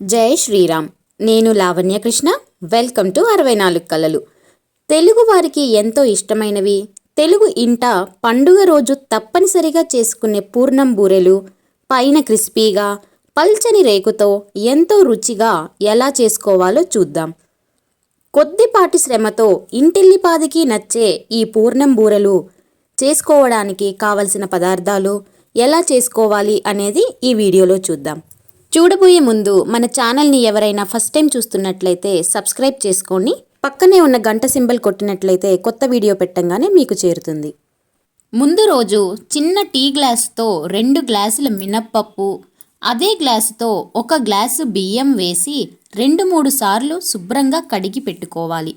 జై శ్రీరామ్. నేను లావణ్యకృష్ణ welcome to అరవై నాలుగు కళలు తెలుగు వారికి ఎంతో ఇష్టమైనవి. తెలుగు ఇంట పండుగ రోజు తప్పనిసరిగా చేసుకునే పూర్ణం బూరెలు పైన క్రిస్పీగా పల్చని రేకుతో ఎంతో రుచిగా ఎలా చేసుకోవాలో చూద్దాం. కొద్దిపాటి శ్రమతో ఇంటిల్లిపాదికి నచ్చే ఈ పూర్ణం బూరెలు చేసుకోవడానికి కావలసిన పదార్థాలు ఎలా చేసుకోవాలి అనేది ఈ వీడియోలో చూద్దాం. చూడబోయే ముందు మన ఛానల్ని ఎవరైనా ఫస్ట్ టైం చూస్తున్నట్లయితే సబ్స్క్రైబ్ చేసుకోండి పక్కనే ఉన్న గంట సింబల్ కొట్టినట్లయితే కొత్త వీడియో పెట్టంగానే మీకు చేరుతుంది. ముందు రోజు చిన్న టీ గ్లాస్తో రెండు గ్లాసుల మినప్పప్పు అదే గ్లాసుతో ఒక గ్లాసు బియ్యం వేసి రెండు మూడు సార్లు శుభ్రంగా కడిగి పెట్టుకోవాలి.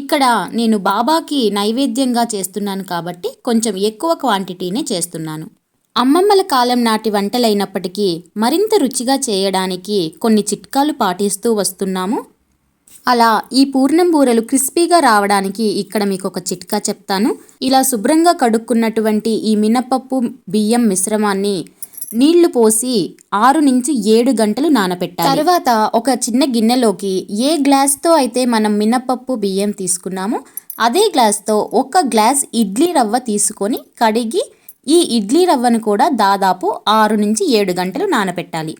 ఇక్కడ నేను బాబాకి నైవేద్యంగా చేస్తున్నాను కాబట్టి కొంచెం ఎక్కువ క్వాంటిటీనే చేస్తున్నాను. అమ్మమ్మల కాలం నాటి వంటలైనప్పటికీ మరింత రుచిగా చేయడానికి కొన్ని చిట్కాలు పాటిస్తూ వస్తున్నాము. అలా ఈ పూర్ణం బూరెలు క్రిస్పీగా రావడానికి ఇక్కడ మీకు ఒక చిట్కా చెప్తాను. ఇలా శుభ్రంగా కడుక్కున్నటువంటి ఈ మినపప్పు బియ్యం మిశ్రమాన్ని నీళ్ళు పోసి ఆరు నుంచి ఏడు గంటలు నానబెట్టాలి తర్వాత ఒక చిన్న గిన్నెలోకి ఏ గ్లాస్తో అయితే మనం మినపప్పు బియ్యం తీసుకున్నామో అదే గ్లాస్తో ఒక గ్లాస్ ఇడ్లీ రవ్వ తీసుకొని కడిగి ఈ ఇడ్లీ రవ్వను కూడా దాదాపు ఆరు నుంచి ఏడు గంటలు నానబెట్టాలి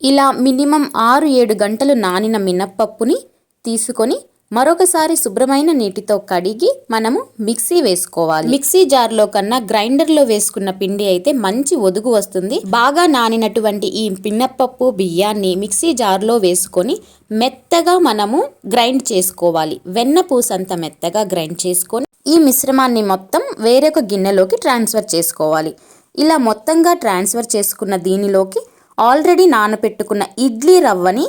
ఇలా మినిమం ఆరు ఏడు గంటలు నానిన మినప్పప్పుని తీసుకొని మరొకసారి శుభ్రమైన నీటితో కడిగి మనము మిక్సీ వేసుకోవాలి. మిక్సీ జార్లో కన్నా గ్రైండర్లో వేసుకున్న పిండి అయితే మంచి ఒదుగు వస్తుంది. బాగా నానినటువంటి ఈ పిన్నపప్పు బియ్యాన్ని మిక్సీ జార్లో వేసుకొని మెత్తగా మనము గ్రైండ్ చేసుకోవాలి. వెన్న పూసంత మెత్తగా గ్రైండ్ చేసుకొని ఈ మిశ్రమాన్ని మొత్తం వేరొక గిన్నెలోకి ట్రాన్స్ఫర్ చేసుకోవాలి. ఇలా మొత్తంగా ట్రాన్స్ఫర్ చేసుకున్న దీనిలోకి ఆల్రెడీ నానపెట్టుకున్న ఇడ్లీ రవ్వని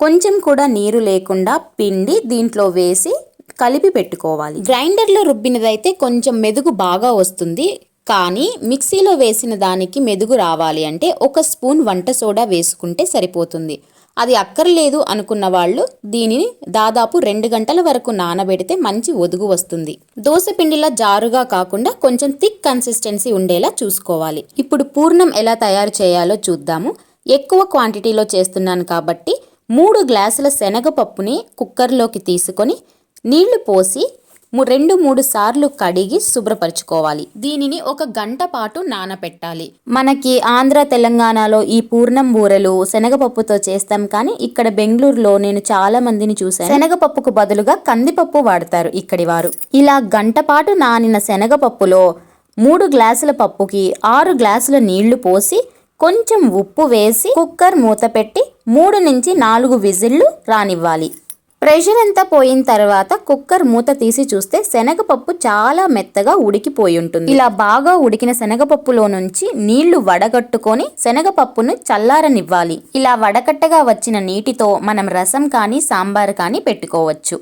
కొంచెం కూడా నీరు లేకుండా పిండి దీంట్లో వేసి కలిపి పెట్టుకోవాలి. గ్రైండర్లో రుబ్బినదైతే కొంచెం మెదుగు బాగా వస్తుంది. కానీ మిక్సీలో వేసిన దానికి మెదుగు రావాలి అంటే ఒక స్పూన్ వంట సోడా వేసుకుంటే సరిపోతుంది. అది అక్కర్లేదు అనుకున్న వాళ్ళు దీనిని దాదాపు రెండు గంటల వరకు నానబెడితే మంచి ఒదుగు వస్తుంది. దోశ పిండిలా జారుగా కాకుండా కొంచెం థిక్ కన్సిస్టెన్సీ ఉండేలా చూసుకోవాలి. ఇప్పుడు పూర్ణం ఎలా తయారు చేయాలో చూద్దాము. ఎక్కువ క్వాంటిటీలో చేస్తున్నాను కాబట్టి మూడు గ్లాసుల శనగపప్పుని కుక్కర్లోకి తీసుకొని నీళ్ళు పోసి రెండు మూడు సార్లు కడిగి శుభ్రపరచుకోవాలి. దీనిని ఒక గంట పాటు నానపెట్టాలి. మనకి ఆంధ్ర తెలంగాణలో ఈ పూర్ణం బూరెలు శనగపప్పుతో చేస్తాం కానీ ఇక్కడ బెంగళూరులో నేను చాలా మందిని చూశాను. శనగపప్పుకు బదులుగా కందిపప్పు వాడతారు ఇక్కడి వారు. ఇలా గంట పాటు నానిన శనగపప్పులో మూడు గ్లాసుల పప్పుకి ఆరు గ్లాసుల నీళ్ళు పోసి కొంచెం ఉప్పు వేసి కుక్కర్ మూత పెట్టి మూడు నుంచి నాలుగు విజిల్లు రానివ్వాలి. ప్రెషర్ అంతా పోయిన తర్వాత కుక్కర్ మూత తీసి చూస్తే శనగపప్పు చాలా మెత్తగా ఉడికిపోయి ఉంటుంది ఇలా బాగా ఉడికిన శనగపప్పులో నుంచి నీళ్ళు వడగట్టుకొని శనగపప్పును చల్లారనివ్వాలి. ఇలా వడకట్టగా వచ్చిన నీటితో మనం రసం కానీ సాంబార్ కానీ పెట్టుకోవచ్చు.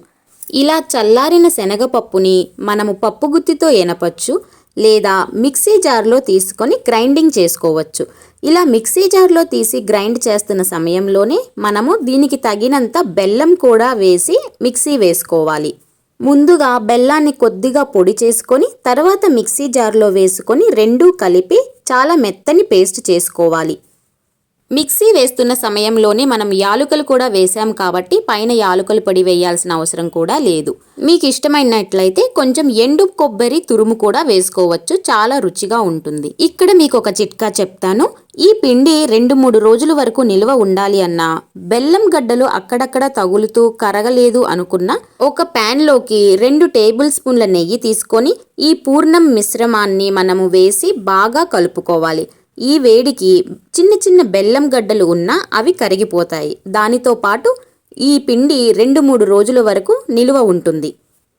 ఇలా చల్లారిన శనగపప్పుని మనము పప్పు గుత్తితో ఎనపచ్చు లేదా మిక్సీ జార్లో తీసుకొని గ్రైండింగ్ చేసుకోవచ్చు. ఇలా మిక్సీ జార్లో తీసి గ్రైండ్ చేస్తున్న సమయంలోనే మనము దీనికి తగినంత బెల్లం కూడా వేసి మిక్సీ వేసుకోవాలి. ముందుగా బెల్లాన్ని కొద్దిగా పొడి చేసుకొని తర్వాత మిక్సీ జార్లో వేసుకొని రెండూ కలిపి చాలా మెత్తని పేస్ట్ చేసుకోవాలి. మిక్సీ వేస్తున్న సమయంలోనే మనం యాలుకలు కూడా వేసాం కాబట్టి పైన యాలుకలు పొడి వేయాల్సిన అవసరం కూడా లేదు. మీకు ఇష్టమైనట్లయితే కొంచెం ఎండు కొబ్బరి తురుము కూడా వేసుకోవచ్చు. చాలా రుచిగా ఉంటుంది. ఇక్కడ మీకు ఒక చిట్కా చెప్తాను. ఈ పిండి రెండు మూడు రోజుల వరకు నిల్వ ఉండాలి అన్నా బెల్లం గడ్డలు అక్కడక్కడ తగులుతూ కరగలేదు అనుకున్న ఒక pan లోకి రెండు టేబుల్ స్పూన్ల నెయ్యి తీసుకొని ఈ పూర్ణం మిశ్రమాన్ని మనము వేసి బాగా కలుపుకోవాలి. ఈ వేడికి చిన్న చిన్న బెల్లం గడ్డలు ఉన్నా అవి కరిగిపోతాయి. దానితో పాటు ఈ పిండి రెండు మూడు రోజుల వరకు నిలువ ఉంటుంది.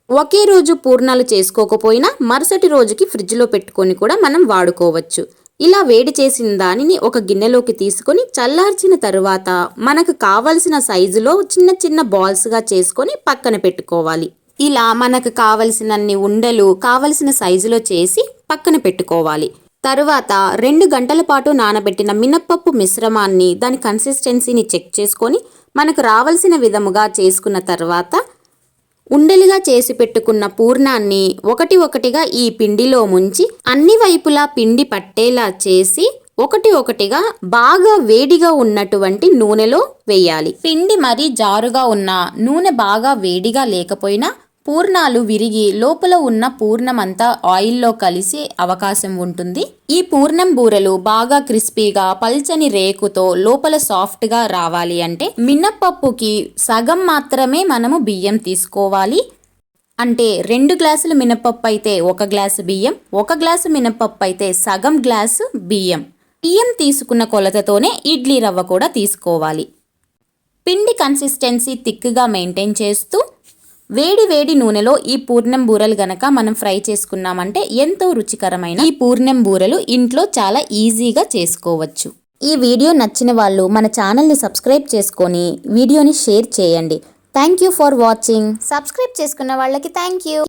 ఒకే రోజు పూర్ణాలు చేసుకోకపోయినా మరుసటి రోజుకి ఫ్రిడ్జ్లో పెట్టుకొని కూడా మనం వాడుకోవచ్చు. ఇలా వేడి చేసిన దానిని ఒక గిన్నెలోకి తీసుకొని చల్లార్చిన తరువాత మనకు కావలసిన సైజులో చిన్న చిన్న బాల్స్గా చేసుకొని పక్కన పెట్టుకోవాలి. ఇలా మనకు కావలసినన్ని ఉండలు కావలసిన సైజులో చేసి పక్కన పెట్టుకోవాలి. తరువాత రెండు గంటల పాటు నానబెట్టిన మినప్పప్పు మిశ్రమాన్ని దాని కన్సిస్టెన్సీని చెక్ చేసుకొని మనకు రావాల్సిన విధముగా చేసుకున్న తర్వాత ఉండలుగా చేసి పెట్టుకున్న పూర్ణాన్ని ఒకటి ఒకటిగా ఈ పిండిలో ముంచి అన్ని వైపులా పిండి పట్టేలా చేసి ఒకటి ఒకటిగా బాగా వేడిగా ఉన్నటువంటి నూనెలో వేయాలి. పిండి మరీ జారుగా ఉన్న నూనె బాగా వేడిగా లేకపోయినా పూర్ణాలు విరిగి లోపల ఉన్న పూర్ణమంతా ఆయిల్లో కలిసే అవకాశం ఉంటుంది. ఈ పూర్ణం బూరెలు బాగా క్రిస్పీగా పల్చని రేకుతో లోపల సాఫ్ట్గా రావాలి అంటే మినప్పప్పుకి సగం మాత్రమే మనము బియ్యం తీసుకోవాలి. అంటే రెండు గ్లాసులు మినపప్పు అయితే ఒక గ్లాసు బియ్యం ఒక గ్లాసు మినపప్పు అయితే సగం గ్లాసు బియ్యం. బియ్యం తీసుకున్న కొలతతోనే ఇడ్లీ రవ్వ కూడా తీసుకోవాలి. పిండి కన్సిస్టెన్సీ థిక్గా మెయింటైన్ చేస్తూ వేడి వేడి నూనెలో ఈ పూర్ణం బూరెలు గనక మనం ఫ్రై చేసుకున్నామంటే ఎంతో రుచికరమైన ఈ పూర్ణం బూరెలు ఇంట్లో చాలా ఈజీగా చేసుకోవచ్చు. ఈ వీడియో నచ్చిన వాళ్ళు మన ఛానల్ని సబ్స్క్రైబ్ చేసుకొని వీడియోని షేర్ చేయండి. Thank you for watching. Subscribe చేసుకున్న వాళ్ళకి థ్యాంక్ యూ.